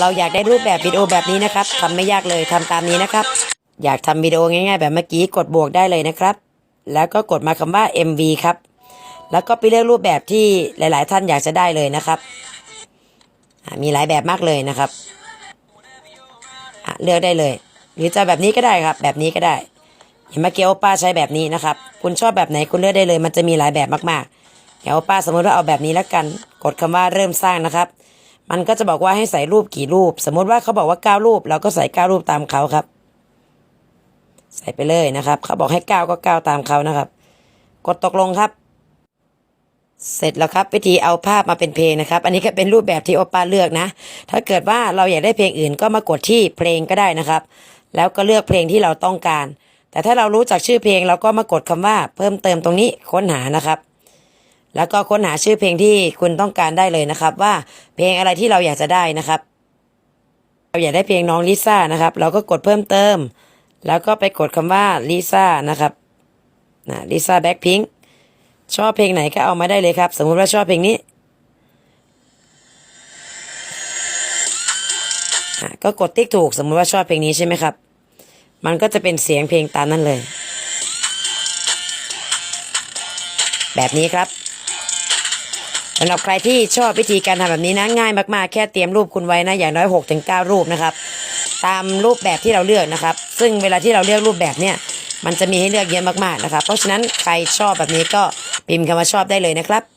เราอยากได้รูปแบบวิดีโอแบบนี้นะครับทำไม่ยากเลยทำตามนี้นะครับ อยากทำวิดีโอง่าย ๆ แบบเมื่อกี้กดบวกได้เลยนะครับ แล้วก็กดมาคำว่า MV ครับ แล้วก็ไปเลือกรูปแบบที่หลาย ๆ ท่านอยากจะได้เลยนะครับ มีหลายแบบมากเลยนะครับ เลือกได้เลย หรือจะแบบนี้ก็ได้ครับ แบบนี้ก็ได้เห็นเมื่อกี้โอป้าใช้แบบนี้นะครับ คุณชอบแบบไหนคุณเลือกได้เลย มันจะมีหลายแบบมากๆอย่างโอป้าสมมติว่าเอาแบบนี้แล้วกัน กดคำว่าเริ่มสร้างนะครับ มันก็จะบอกว่าให้ใส่รูปกี่รูป สมมติว่าเขาบอกว่าเก้ารูป เราก็ใส่เก้ารูปตามเขาครับ ใส่ไปเลยนะครับ เขาบอกให้เก้าก็เก้าตามเขานะครับ กดตกลงครับ เสร็จแล้วครับวิธีเอาภาพมาเป็นเพลงนะครับ อันนี้ก็เป็นรูปแบบที่โอป้าเลือกนะ ถ้าเกิดว่าเราอยากได้เพลงอื่นก็มากดที่เพลงก็ได้นะครับ แล้วก็เลือกเพลงที่เราต้องการ แต่ถ้าเรารู้จักชื่อเพลงเราก็มากดคำว่า เพิ่มเติมตรงนี้ค้นหานะครับ แล้วก็ค้นหาชื่อเพลงที่คุณต้องการได้เลยนะครับ ว่าเพลงอะไรที่เราอยากจะได้นะครับ เราอยากได้เพลงน้องลิซ่านะครับ เราก็กดเพิ่มเติม แล้วก็ไปกดคำว่าลิซ่านะครับนะลิซ่าแบ็คพิงชอบเพลงไหนก็เอามาได้เลยครับ สมมุติว่าชอบเพลงนี้ก็กดติ๊กถูกสมมติว่าชอบเพลงนี้ใช่ไหมครับ มันก็จะเป็นเสียงเพลงตามนั้นเลย แบบนี้ครับ สำหรับใครที่ชอบวิธีการทำแบบนี้นะง่ายมากๆ แค่เตรียมรูปคุณไว้นะอย่างน้อย6-9ถึงรูปนะครับ ตามรูปแบบที่เราเลือกนะครับ ซึ่งเวลาที่เราเลือกรูปแบบเนี่ยมันจะมีให้เลือกเยอะมากๆนะครับ เพราะฉะนั้นใครชอบแบบนี้ก็พิมพ์คำว่าชอบได้เลยนะครับ